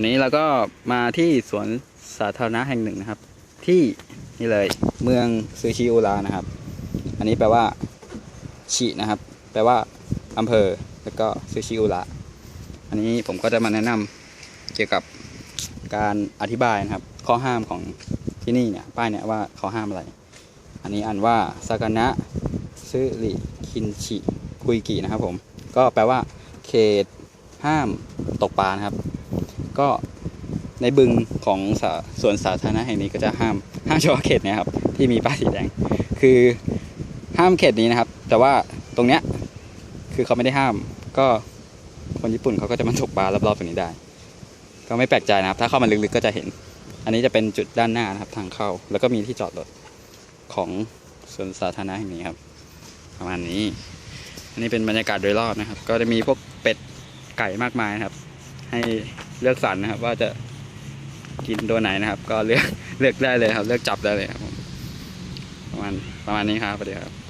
วันนี้เราก็มาที่สวนสาธารณะแห่งหนึ่งนะครับ ที่นี่เลยเมืองซูชิอุระนะครับ อันนี้แปลว่าชินะครับ แปลว่าอำเภอแล้วก็ซูชิอุระอันนี้ผมก็จะมาแนะนำเกี่ยวกับการอธิบายนะครับ ข้อห้ามของที่นี่เนี่ยป้ายเนี่ยว่าเขาห้ามอะไร อันนี้อ่านว่าซากานะซึริคินชิคุยกินะครับผมก็แปลว่า เขตห้ามตกปลานะครับ ก็ในบึงของสาสวนสาธารณะแห่งนี้ก็จะห้ามห้ามเฉพาะเขตเนี้ครับที่มีป้ายสีแดง คือห้ามเขตนี้นะครับ แต่ว่าตรงเนี้ยคือเขาไม่ได้ห้าม ก็คนญี่ปุ่นเขาก็จะมาตกปลารอบๆตรงนี้ได้ ก็ไม่แปลกใจนะครับ ถ้าเข้ามาลึกๆก็จะเห็น อันนี้จะเป็นจุดด้านหน้านะครับทางเข้า แล้วก็มีที่จอดรถของสวนสาธารณะแห่งนี้ครับ ประมาณนี้ อันนี้เป็นบรรยากาศโดยรอบนะครับ ก็จะมีพวกเป็ดไก่มากมายนะครับ ให้ เลือกสรรนะครับ ว่าจะกินตัวไหนนะครับ ก็เลือกเลือกได้เลยครับ เลือกจับได้เลยครับประมาณประมาณนี้ครับสวัสดีครับ